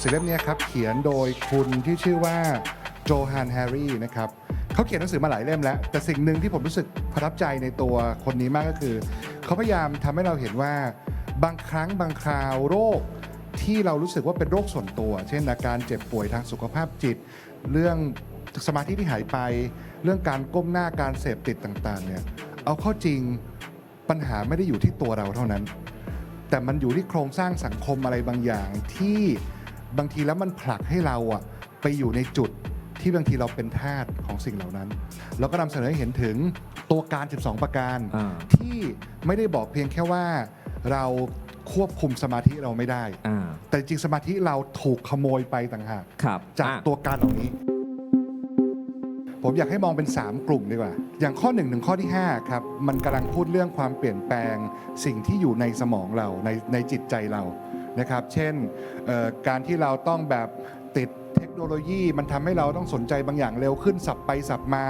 สือเล่มนี้ครับเขียนโดยคุณที่ชื่อว่าโจฮันแฮร์รี่นะครับเขาเขียนหนังสือมาหลายเล่มแล้ว แต่สิ่งหนึ่งที่ผมรู้สึกประทับใจในตัวคนนี้มากก็คือ เขาพยายามทำให้เราเห็นว่าบางครั้งบางคราวโรคที่เรารู้สึกว่าเป็นโรคส่วนตัว เช่นอาการเจ็บป่วยทางสุขภาพจิต เรื่องสมาธิที่หายไป เรื่องการก้มหน้าการเสพติดต่างๆเนี่ยเอาเข้าจริงปัญหาไม่ได้อยู่ที่ตัวเราเท่านั้น แต่มันอยู่ที่โครงสร้างสังคมอะไรบางอย่างที่ บางทีแล้วมันผลักให้เราอะไปอยู่ในจุดที่บางทีเราเป็นทาสของสิ่งเหล่านั้นแล้วก็นำเสนอให้เห็นถึงตัวการ 12 ประการ อ่า ที่ไม่ได้บอกเพียงแค่ว่าเราควบคุมสมาธิเราไม่ได้ อ่าแต่จริงๆสมาธิเราถูกขโมยไปต่างหาก ครับจากอะตัวการเหล่านี้ ผมอยากให้มองเป็น 3 กลุ่มดีกว่า อย่างข้อ 1 ถึงข้อที่ 5 ครับ มันกำลังพูดเรื่องความเปลี่ยนแปลง สิ่งที่อยู่ในสมองเราในในจิตใจเรา นะครับ เช่นการที่เราต้องแบบติดเทคโนโลยีมันทำให้เราต้องสนใจบางอย่างเร็วขึ้นสับไปสับมา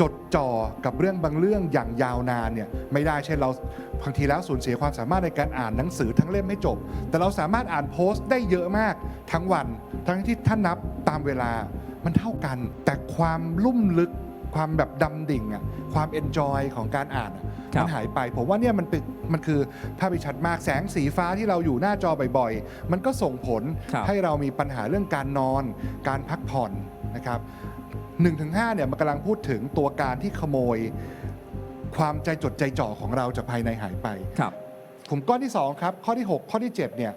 จดจ่อกับเรื่องบางเรื่องอย่างยาวนานเนี่ยไม่ได้เช่นเราบางทีแล้วสูญเสียความสามารถในการอ่านหนังสือทั้งเล่มให้จบ แต่เราสามารถอ่านโพสต์ได้เยอะมากทั้งวัน ทั้งที่ท่านนับตามเวลามันเท่ากัน แต่ความลุ่มลึก ความแบบดำดิ่งอะความเอนจอยของการอ่านอะครับ มันหายไป ผมว่าเนี่ยมันเป็นมันคือภาพที่ชัดมากแสงสีฟ้าที่เราอยู่หน้าจอบ่อยๆ มันก็ส่งผลครับให้เรามีปัญหาเรื่องการนอน การพักผ่อนนะครับ1-5เนี่ยมันกำลังพูดถึงตัวการที่ขโมย ความใจจดใจจ่อของเราจากภายในหายไป ครับ กลุ่มก้อนที่ 2 ครับ ข้อที่ 6 ข้อที่ 7 เนี่ย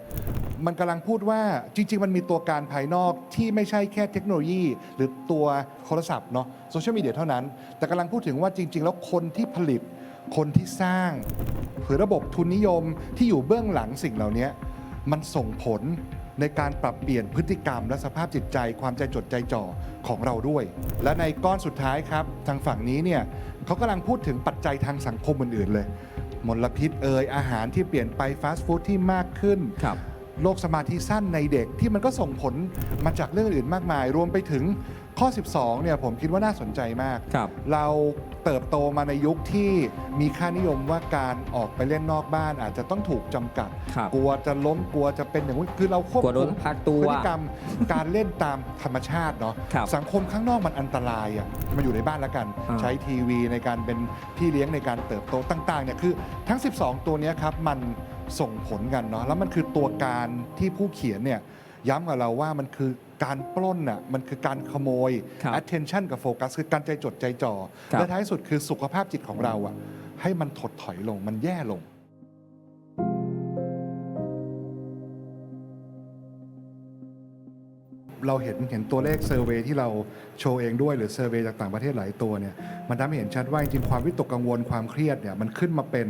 มันกำลังพูดว่าจริง ๆ มันมีตัวการภายนอกที่ไม่ใช่แค่เทคโนโลยี หรือตัวโทรศัพท์เนาะโซเชียลมีเดียเท่านั้น แต่กำลังพูดถึงว่าจริง ๆ แล้วคนที่ผลิตคนที่สร้างหรือระบบทุนนิยมที่อยู่เบื้องหลังสิ่งเหล่านี้มันส่งผลในการปรับเปลี่ยนพฤติกรรมและสภาพจิตใจความใจจดใจจ่อของเราด้วย และในก้อนสุดท้ายครับ ทางฝั่งนี้เนี่ยเขากำลังพูดถึงปัจจัยทางสังคมอื่นๆเลย มลพิษเอ่ยอาหารที่เปลี่ยนไปฟาสต์ฟู้ดที่มากขึ้นครับ โรคสมาธิสั้นในเด็กที่มันก็ส่งผลมาจากเรื่องอื่นมากมาย รวมไปถึงข้อ 12 เนี่ยผมคิดว่าน่าสนใจมาก ครับ เราเติบโตมาในยุคที่มีค่านิยมว่าการออกไปเล่นนอกบ้านอาจจะต้องถูกจำกัด ครับกลัวจะล้มกลัวจะเป็นอย่างนู้นคือเราควบกลัวโดคุนมพักตัว พฤติกรรม การเล่นตามธรรมชาติเนาะ ครับ สังคมข้างนอกมันอันตรายอะมาอยู่ในบ้านแล้วกัน อ่า ใช้ทีวีในการเป็นพี่เลี้ยงในการเติบโตต่างๆเนี่ยคือทั้ง 12 ตัวเนี้ยครับมัน ส่งผลกันเนาะแล้วมันคือตัวการที่ผู้เขียนเนี่ยย้ำกับเราว่ามันคือการปล้นอะมันคือการขโมย ครับ attention กับโฟกัสคือการใจจดใจจ่อครับ และท้ายสุดคือสุขภาพจิตของเราอะให้มันถดถอยลงมันแย่ลง เราเห็นเห็นตัวเลขเซอร์เวยที่เราโชว์เองด้วยหรือเซอร์เวยจากต่างประเทศหลายตัวเนี่ยมันทำให้เห็นชัดว่าจริงๆความวิตกกังวลความเครียดเนี่ยมันขึ้นมาเป็น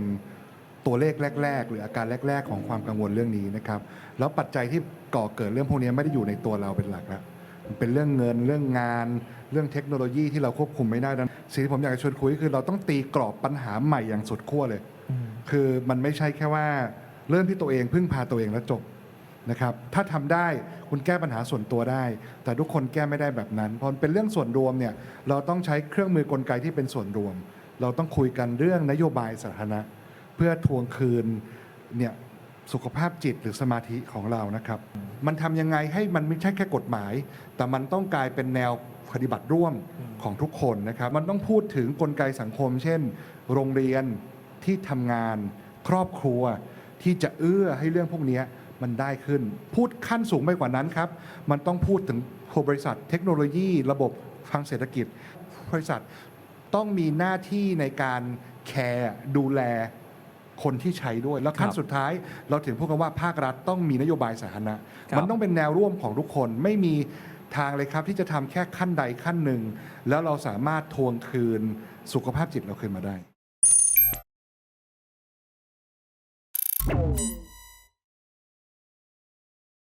ตัวเลขแรก ๆ หรืออาการแรก ๆ ของความกังวลเรื่องนี้นะครับ แล้วปัจจัยที่ก่อเกิดเรื่องพวกนี้ไม่ได้อยู่ในตัวเราเป็นหลักแล้วมันเป็นเรื่องเงินเรื่องงาน เรื่องเทคโนโลยีที่เราควบคุมไม่ได้ดังนั้นสิ่งที่ผมอยากจะชวนคุยคือเราต้องตีกรอบปัญหาใหม่อย่างสุดขั้วเลย คือมันไม่ใช่แค่ว่าเริ่มที่ตัวเองพึ่งพาตัวเองแล้วจบนะครับ ถ้าทำได้คุณแก้ปัญหาส่วนตัวได้ แต่ทุกคนแก้ไม่ได้แบบนั้น เพราะมันเป็นเรื่องส่วนรวมเนี่ยเราต้องใช้เครื่องมือกลไกที่เป็นส่วนรวม เราต้องคุยกันเรื่องนโยบายสาธารณะ เพื่อทวงคืนเนี่ยสุขภาพจิตหรือสมาธิของเรานะครับ มันทำยังไงให้มันไม่ใช่แค่กฎหมาย แต่มันต้องกลายเป็นแนวปฏิบัติร่วมของทุกคนนะครับ มันต้องพูดถึงกลไกสังคม เช่น โรงเรียนที่ทำงานครอบครัวที่จะเอื้อให้เรื่องพวกเนี้ยมันได้ขึ้น พูดขั้นสูงไปกว่านั้นครับ มันต้องพูดถึงบริษัทเทคโนโลยี ระบบทางเศรษฐกิจ บริษัทต้องมีหน้าที่ในการแคร์ดูแล คนที่ใช้ด้วย แล้วขั้นสุดท้าย เราถึงพูดกันว่าภาครัฐต้องมีนโยบายสาธารณะ มันต้องเป็นแนวร่วมของทุกคนไม่มีทางเลยครับที่จะทำแค่ขั้นใดขั้นหนึ่ง แล้วเราสามารถทวงคืนสุขภาพจิตเราคืนมาได้